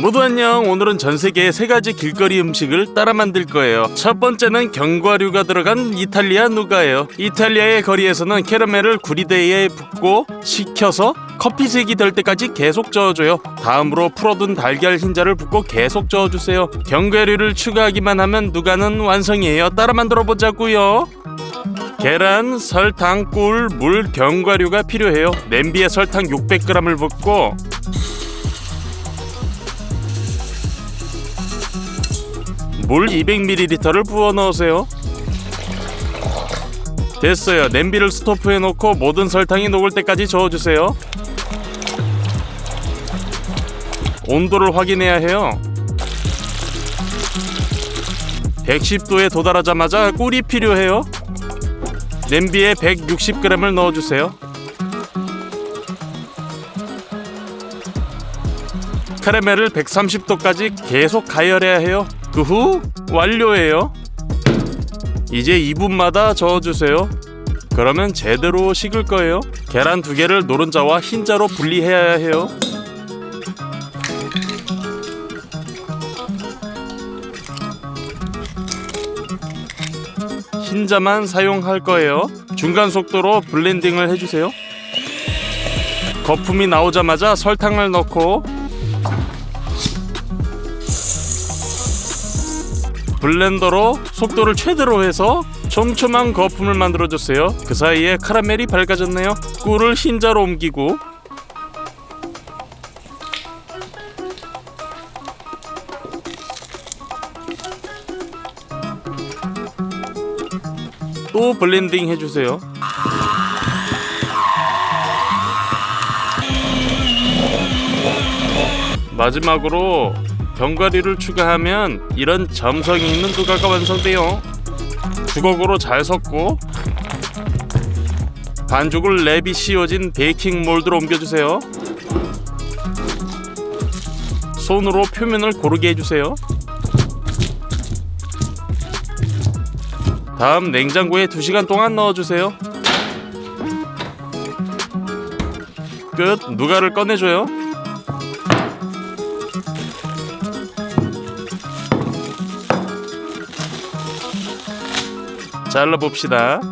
모두 안녕. 오늘은 전 세계의 세 가지 길거리 음식을 따라 만들 거예요. 첫 번째는 견과류가 들어간 이탈리아 누가예요. 이탈리아의 거리에서는 캐러멜을 구리대에 붓고 식혀서 커피색이 될 때까지 계속 저어줘요. 다음으로 풀어둔 달걀 흰자를 붓고 계속 저어주세요. 견과류를 추가하기만 하면 누가는 완성이에요. 따라 만들어 보자고요. 계란, 설탕, 꿀, 물, 견과류가 필요해요. 냄비에 설탕 600g을 붓고 물 200ml를 부어 넣으세요. 됐어요. 냄비를 스토프에 놓고 모든 설탕이 녹을 때까지 저어주세요. 온도를 확인해야 해요. 110도에 도달하자마자 꿀이 필요해요. 냄비에 160g을 넣어주세요. 카라멜을 130도까지 계속 가열해야 해요. 그 후 완료해요. 이제 2분마다 저어주세요. 그러면 제대로 식을 거예요. 계란 두 개를 노른자와 흰자로 분리해야 해요. 흰자만 사용할 거예요. 중간 속도로 블렌딩을 해주세요. 거품이 나오자마자 설탕을 넣고 블렌더로 속도를 최대로 해서 촘촘한 거품을 만들어주세요. 그 사이에 카라멜이 밝아졌네요. 꿀을 흰자로 옮기고 또 블렌딩 해주세요. 마지막으로 견과류를 추가하면 이런 점성이 있는 누가가 완성돼요. 주걱으로 잘 섞고 반죽을 랩이 씌워진 베이킹 몰드로 옮겨주세요. 손으로 표면을 고르게 해주세요. 다음 냉장고에 2시간 동안 넣어주세요. 끝. 누가를 꺼내줘요. 잘라봅시다.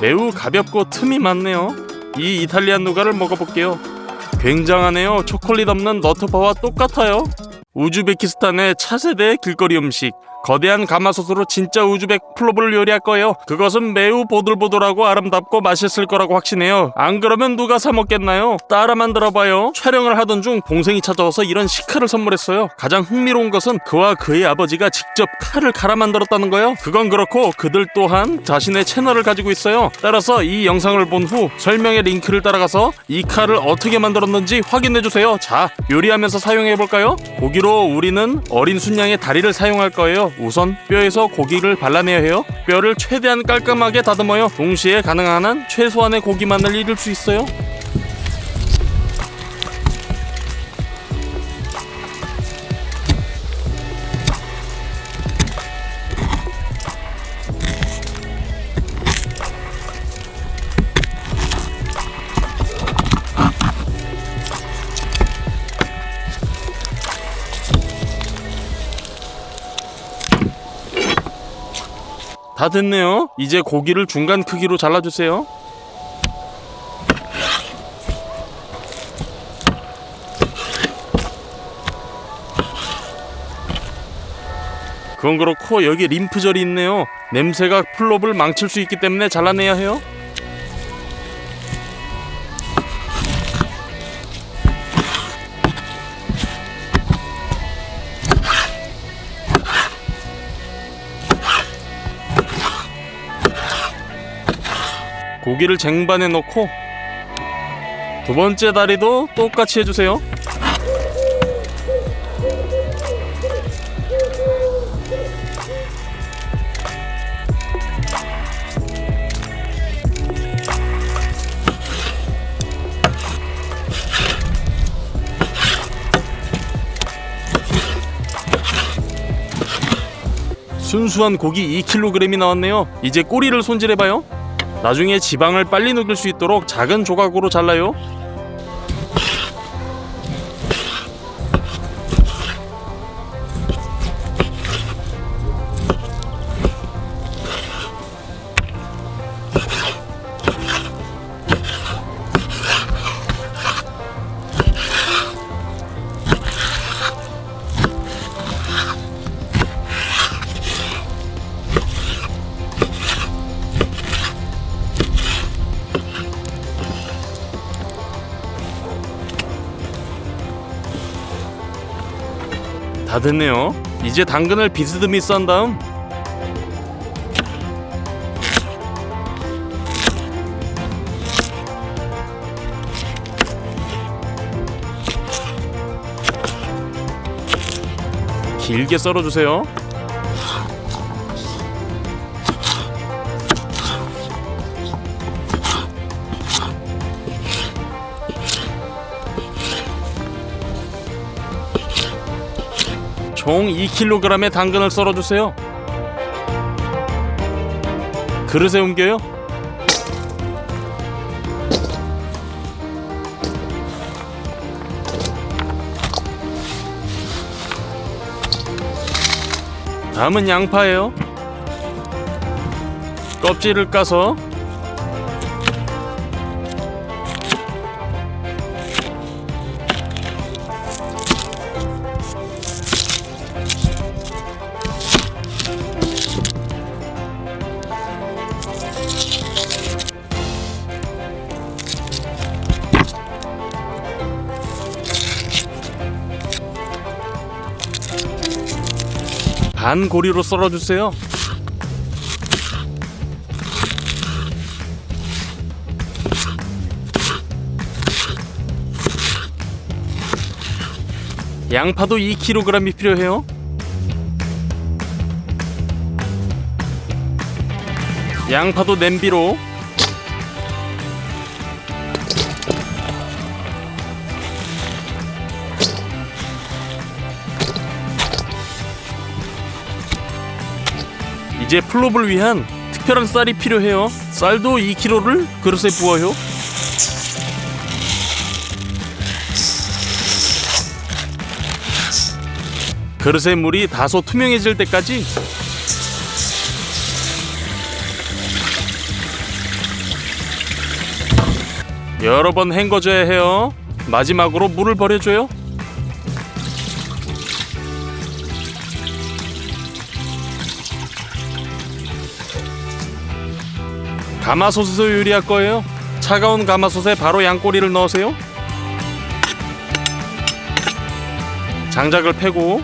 매우 가볍고 틈이 많네요. 이 이탈리안 누가를 먹어볼게요. 굉장하네요. 초콜릿 없는 너트바와 똑같아요. 우즈베키스탄의 차세대 길거리 음식. 거대한 가마솥으로 진짜 우즈벡 플로브를 요리할 거예요. 그것은 매우 보들보들하고 아름답고 맛있을 거라고 확신해요. 안 그러면 누가 사 먹겠나요? 따라 만들어봐요. 촬영을 하던 중 동생이 찾아와서 이런 시칼을 선물했어요. 가장 흥미로운 것은 그와 그의 아버지가 직접 칼을 갈아 만들었다는 거예요. 그건 그렇고 그들 또한 자신의 채널을 가지고 있어요. 따라서 이 영상을 본 후 설명의 링크를 따라가서 이 칼을 어떻게 만들었는지 확인해 주세요. 자, 요리하면서 사용해 볼까요? 고기로 우리는 어린 순양의 다리를 사용할 거예요. 우선 뼈에서 고기를 발라내야 해요. 뼈를 최대한 깔끔하게 다듬어요. 동시에 가능한 한 최소한의 고기만을 잃을 수 있어요. 다 됐네요. 이제 고기를 중간 크기로 잘라주세요. 그건 그렇고 여기 림프절이 있네요. 냄새가 플롭을 망칠 수 있기 때문에 잘라내야 해요. 고기를 쟁반에 넣고 두 번째 다리도 똑같이 해주세요. 순수한 고기 2kg이 나왔네요. 이제 꼬리를 손질해봐요. 나중에 지방을 빨리 녹일 수 있도록 작은 조각으로 잘라요. 다 됐네요. 이제 당근을 비스듬히 썬 다음 길게 썰어주세요. 총 2kg의 당근을 썰어주세요. 그릇에 옮겨요. 다음은 양파예요. 껍질을 까서 반 고리로 썰어주세요. 양파도 2kg이 필요해요. 양파도 냄비로 이제 플롭을 위한 특별한 쌀이 필요해요. 쌀도 2kg를 그릇에 부어요. 그릇의 물이 다소 투명해질 때까지 여러 번 헹궈줘야 해요. 마지막으로 물을 버려줘요. 가마솥에서 요리할 거예요. 차가운 가마솥에 바로 양꼬리를 넣으세요. 장작을 패고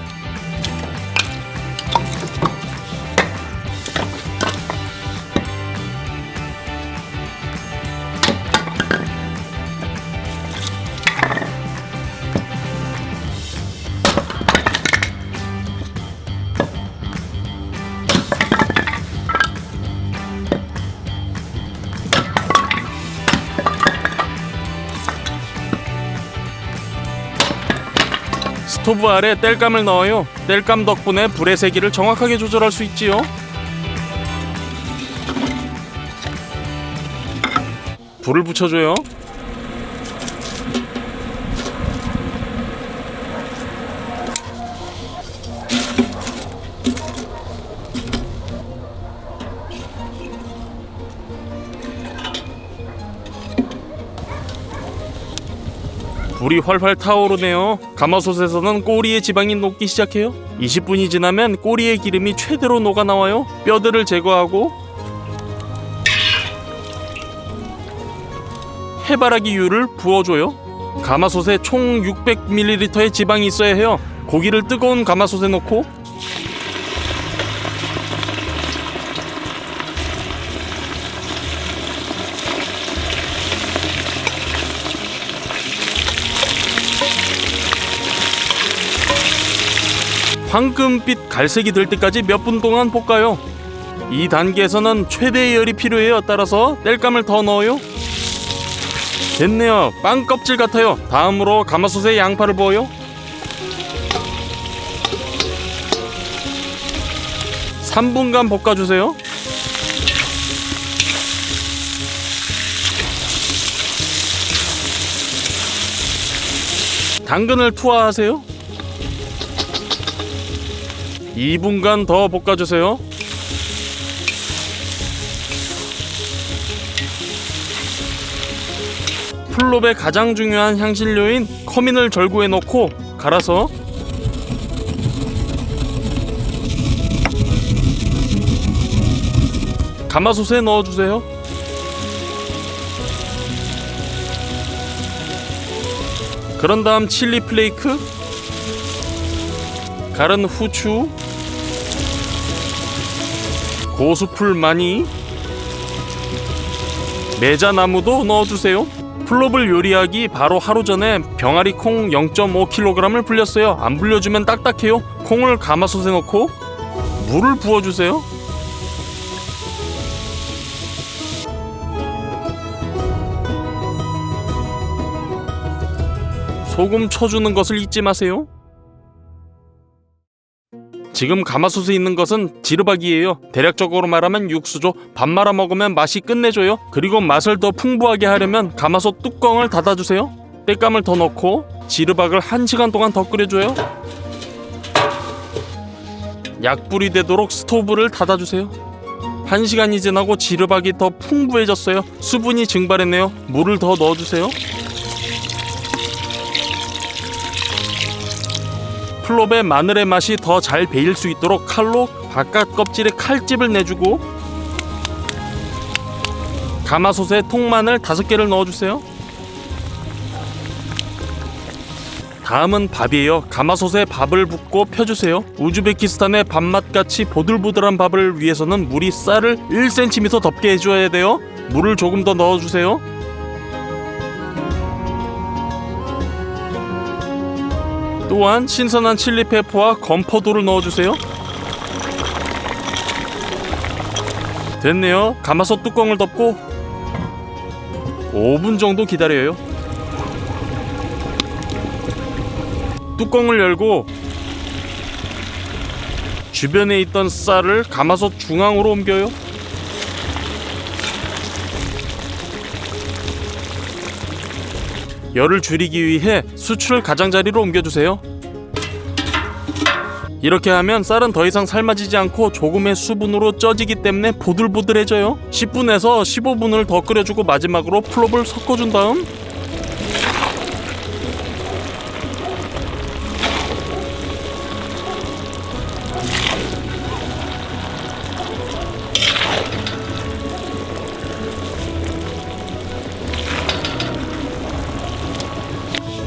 스토브 아래 땔감을 넣어요. 땔감 덕분에 불의 세기를 정확하게 조절할 수 있지요. 불을 붙여줘요. 불이 활활 타오르네요. 가마솥에서는 꼬리의 지방이 녹기 시작해요. 20분이 지나면 꼬리의 기름이 최대로 녹아 나와요. 뼈들을 제거하고 해바라기 유를 부어줘요. 가마솥에 총 600ml의 지방이 있어야 해요. 고기를 뜨거운 가마솥에 넣고 황금빛 갈색이 될 때까지 몇 분 동안 볶아요. 이 단계에서는 최대의 열이 필요해요. 따라서 땔감을 더 넣어요. 됐네요. 빵 껍질 같아요. 다음으로 가마솥에 양파를 부어요. 3분간 볶아주세요. 당근을 투하하세요. 2분간 더 볶아주세요. 플롭의 가장 중요한 향신료인 커민을 절구해 넣고 갈아서 가마솥에 넣어주세요. 그런 다음 칠리 플레이크, 갈은 후추, 고수풀 많이, 매자나무도 넣어주세요. 플롭을 요리하기 바로 하루 전에 병아리 콩 0.5kg을 불렸어요. 안 불려주면 딱딱해요. 콩을 가마솥에 넣고 물을 부어주세요. 소금 쳐주는 것을 잊지 마세요. 지금 가마솥에 있는 것은 지르박이에요. 대략적으로 말하면 육수죠. 밥 말아 먹으면 맛이 끝내줘요. 그리고 맛을 더 풍부하게 하려면 가마솥 뚜껑을 닫아주세요. 땔감을 더 넣고 지르박을 1시간 동안 더 끓여줘요. 약불이 되도록 스토브를 닫아주세요. 1시간이 지나고 지르박이 더 풍부해졌어요. 수분이 증발했네요. 물을 더 넣어주세요. 플롭의 마늘의 맛이 더 잘 배일 수 있도록 칼로 바깥 껍질에 칼집을 내주고 가마솥에 통마늘 5개를 넣어주세요. 다음은 밥이에요. 가마솥에 밥을 붓고 펴주세요. 우즈베키스탄의 밥맛같이 보들보들한 밥을 위해서는 물이 쌀을 1cm 덮게 해줘야 돼요. 물을 조금 더 넣어주세요. 또한 신선한 칠리 페퍼와 건포도를 넣어주세요. 됐네요. 가마솥 뚜껑을 덮고 5분 정도 기다려요. 뚜껑을 열고 주변에 있던 쌀을 가마솥 중앙으로 옮겨요. 열을 줄이기 위해 수출을 가장자리로 옮겨주세요. 이렇게 하면 쌀은 더 이상 삶아지지 않고 조금의 수분으로 쪄지기 때문에 보들보들해져요. 10분에서 15분을 더 끓여주고 마지막으로 플롭을 섞어준 다음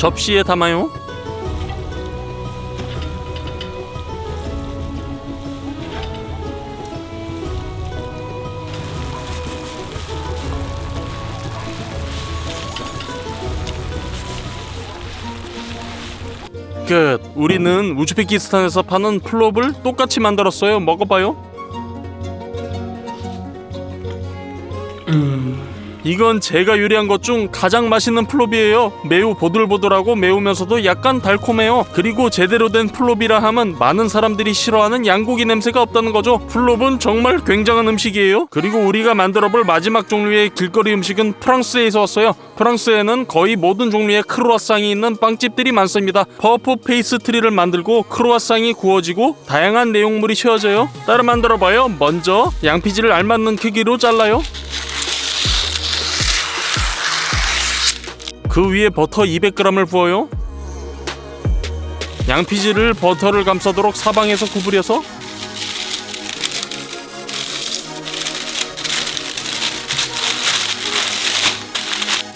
접시에 담아요. 끝. 우리는 우즈베키스탄에서 파는 플롭을 똑같이 만들었어요. 먹어봐요. 이건 제가 요리한 것 중 가장 맛있는 플롭이에요. 매우 보들보들하고 매우면서도 약간 달콤해요. 그리고 제대로 된 플롭이라 함은 많은 사람들이 싫어하는 양고기 냄새가 없다는 거죠. 플롭은 정말 굉장한 음식이에요. 그리고 우리가 만들어볼 마지막 종류의 길거리 음식은 프랑스에서 왔어요. 프랑스에는 거의 모든 종류의 크로아상이 있는 빵집들이 많습니다. 퍼프 페이스트리를 만들고 크로아상이 구워지고 다양한 내용물이 채워져요. 따라 만들어봐요. 먼저 양피지를 알맞는 크기로 잘라요. 그 위에 버터 200g을 부어요. 양피지를 버터를 감싸도록 사방에서 구부려서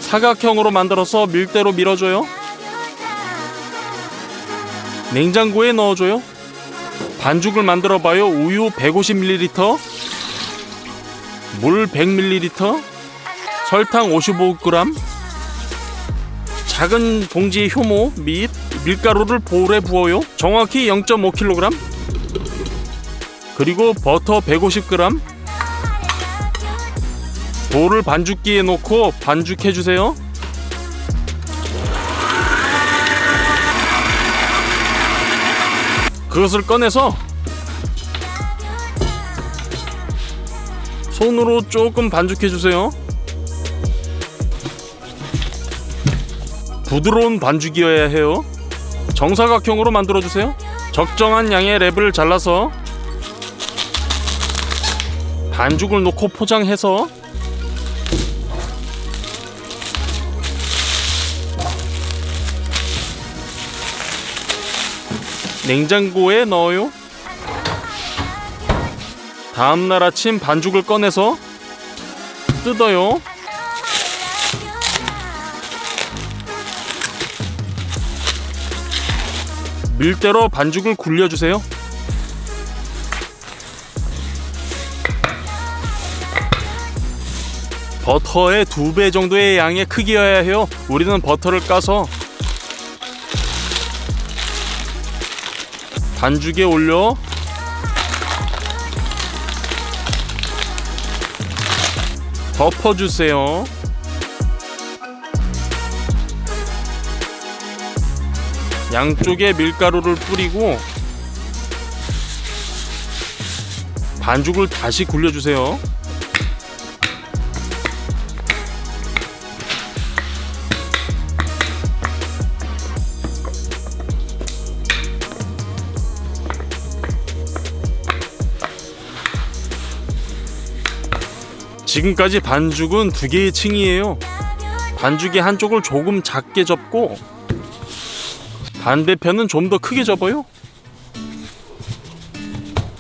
사각형으로 만들어서 밀대로 밀어줘요. 냉장고에 넣어줘요. 반죽을 만들어봐요. 우유 150ml, 물 100ml, 설탕 55g, 작은 봉지의 효모 및 밀가루를 볼에 부어요. 정확히 0.5kg. 그리고 버터 150g. 볼을 반죽기에 놓고 반죽해 주세요. 그것을 꺼내서 손으로 조금 반죽해 주세요. 부드러운 반죽이어야 해요. 정사각형으로 만들어 주세요. 적정한 양의 랩을 잘라서 반죽을 놓고 포장해서 냉장고에 넣어요. 다음 날 아침 반죽을 꺼내서 뜯어요. 밀대로 반죽을 굴려주세요. 버터의 두 배 정도의 양의 크기여야 해요. 우리는 버터를 까서 반죽에 올려 덮어주세요. 양쪽에 밀가루를 뿌리고 반죽을 다시 굴려주세요. 지금까지 반죽은 두 개의 층이에요. 반죽의 한쪽을 조금 작게 접고 반대편은 좀 더 크게 접어요.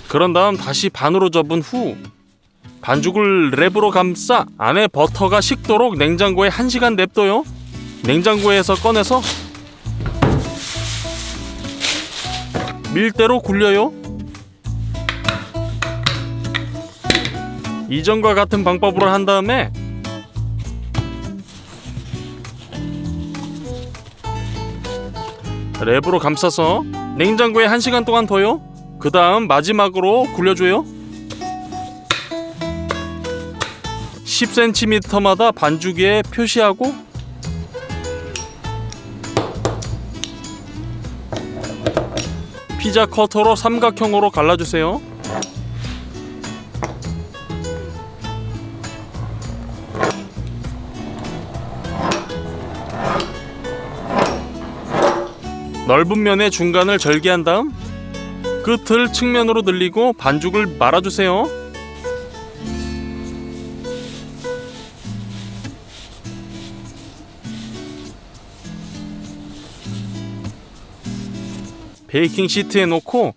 그런 다음 다시 반으로 접은 후 반죽을 랩으로 감싸 안에 버터가 식도록 냉장고에 1시간 냅둬요. 냉장고에서 꺼내서 밀대로 굴려요. 이전과 같은 방법으로 한 다음에 랩으로 감싸서 냉장고에 1시간 동안 둬요. 그 다음 마지막으로 굴려줘요. 10cm마다 반죽에 표시하고 피자 커터로 삼각형으로 갈라주세요. 넓은 면의 중간을 절개한 다음 끝을 측면으로 늘리고 반죽을 말아주세요. 베이킹 시트에 놓고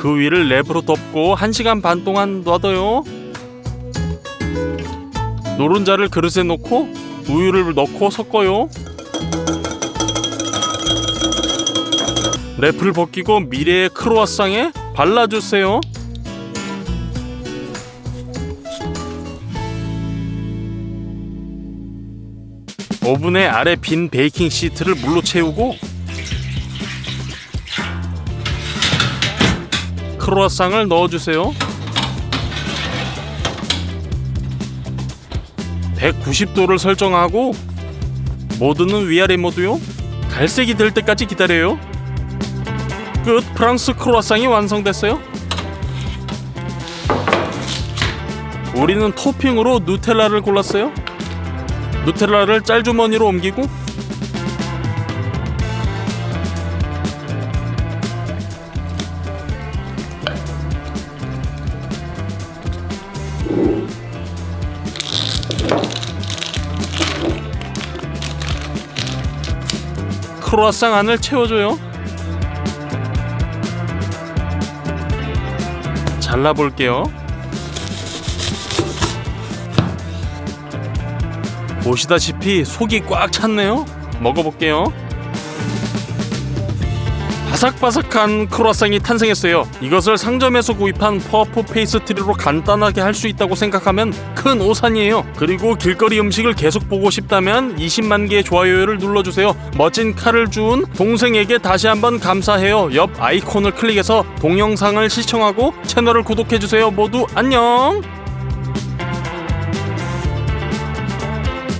그 위를 랩으로 덮고 1시간 반 동안 놔둬요. 노른자를 그릇에 넣고 우유를 넣고 섞어요. 랩을 벗기고 미래의 크로아상에 발라주세요. 오븐의 아래 빈 베이킹 시트를 물로 채우고 크로아상을 넣어주세요. 190도를 설정하고 모드는 위아래 모드요. 갈색이 될 때까지 기다려요. 끝 프랑스 크로아상이 완성됐어요. 우리는 토핑으로 누텔라를 골랐어요. 누텔라를 짤주머니로 옮기고 크로아상 안을 채워줘요. 잘라볼게요. 보시다시피 속이 꽉 찼네요. 먹어볼게요. 바삭바삭한 크로아상이 탄생했어요. 이것을 상점에서 구입한 퍼프 페이스트리로 간단하게 할 수 있다고 생각하면 큰 오산이에요. 그리고 길거리 음식을 계속 보고 싶다면 20만 개의 좋아요를 눌러주세요. 멋진 칼을 주운 동생에게 다시 한번 감사해요. 옆 아이콘을 클릭해서 동영상을 시청하고 채널을 구독해주세요. 모두 안녕!